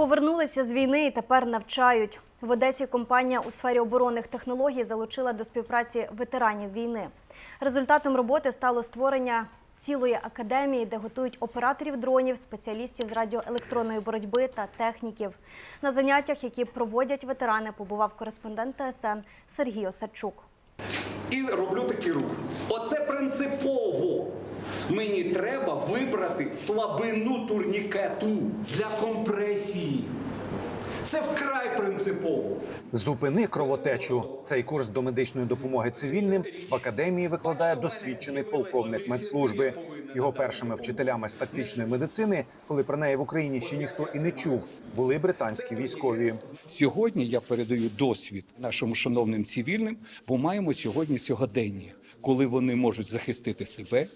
Повернулися з війни і тепер навчають. В Одесі компанія у сфері оборонних технологій залучила до співпраці ветеранів війни. Результатом роботи стало створення цілої академії, де готують операторів дронів, спеціалістів з радіоелектронної боротьби та техніків. На заняттях, які проводять ветерани, побував кореспондент ТСН Сергій Осадчук. І роблю такий рух. Оце принципово. Мені треба вибрати слабину турнікету для компресії. Це вкрай принципово. Зупини кровотечу. Цей курс до медичної допомоги цивільним в академії викладає досвідчений полковник медслужби. Його першими вчителями з тактичної медицини, коли про неї в Україні ще ніхто і не чув, були британські військові. Сьогодні я передаю досвід нашим шановним цивільним, бо маємо сьогодні сьогодення, коли вони можуть захистити себе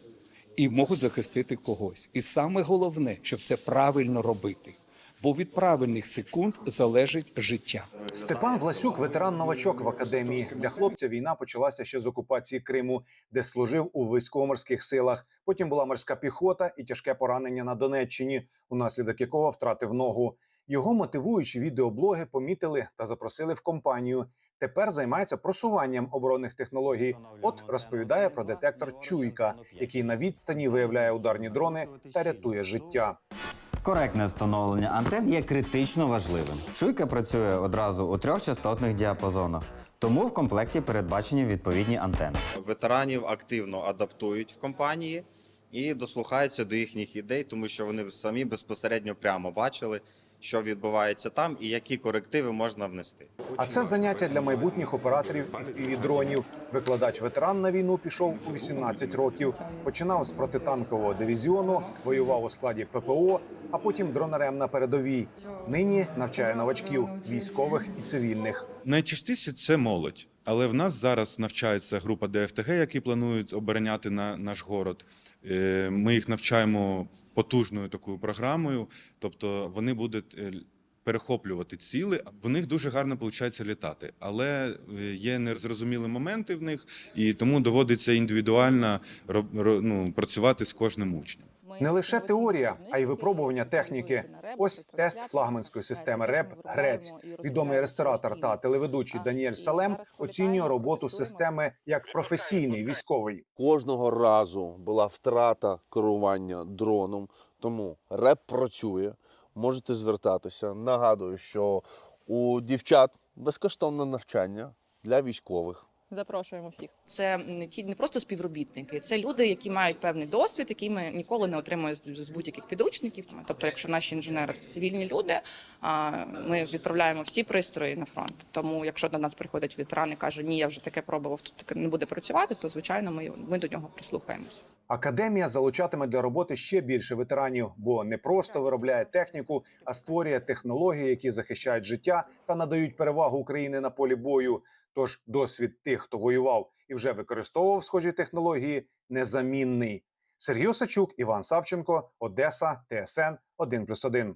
і можуть захистити когось. І саме головне, щоб це правильно робити. Бо від правильних секунд залежить життя. Степан Власюк, ветеран-новачок в академії. Для хлопця війна почалася ще з окупації Криму, де служив у військово-морських силах. Потім була морська піхота і тяжке поранення на Донеччині, унаслідок якого втратив ногу. Його мотивуючі відеоблоги помітили та запросили в компанію. Тепер займається просуванням оборонних технологій. От розповідає про детектор Чуйка, який на відстані виявляє ударні дрони та рятує життя. Коректне встановлення антен є критично важливим. Чуйка працює одразу у трьох частотних діапазонах, тому в комплекті передбачені відповідні антени. ветеранів активно адаптують в компанії і дослухаються до їхніх ідей, тому що вони самі безпосередньо прямо бачили, що відбувається там і які корективи можна внести. А це заняття для майбутніх операторів і дронів. Викладач ветеран на війну пішов у 18 років. Починав з протитанкового дивізіону, воював у складі ППО, а потім дронерем на передовій. Нині навчає новачків військових і цивільних. Найчастіше це молодь, але в нас зараз навчається група ДФТГ, які планують обороняти на наш город. Е, Ми їх навчаємо потужною такою програмою, тобто вони будуть е, перехоплювати ціли. В них дуже гарно виходить літати, але е, є незрозумілі моменти в них, і тому доводиться індивідуально ну, працювати з кожним учнем. Не лише теорія, а й випробування техніки. Ось тест флагманської системи РЕП Грець. Відомий ресторатор та телеведучий Даніель Салем оцінює роботу системи як професійний військовий. кожного разу була втрата керування дроном. Тому реп працює. Можете звертатися. Нагадую, що у дівчат безкоштовне навчання для військових. Запрошуємо всіх. Це не ті не просто співробітники, це люди, які мають певний досвід, який ми ніколи не отримуємо з, будь-яких підручників. Тобто, якщо наші інженери це цивільні люди, ми відправляємо всі пристрої на фронт. Тому, якщо до нас приходить ветеран і каже, ні, я вже таке пробував, тут таке не буде працювати, то звичайно ми, ми до нього прислухаємось. Академія залучатиме для роботи ще більше ветеранів, бо не просто виробляє техніку, а створює технології, які захищають життя та надають перевагу Україні на полі бою. Тож досвід тих, хто воював і вже використовував схожі технології, незамінний. Сергій Осачук, Іван Савченко, Одеса, ТСН 1+,1.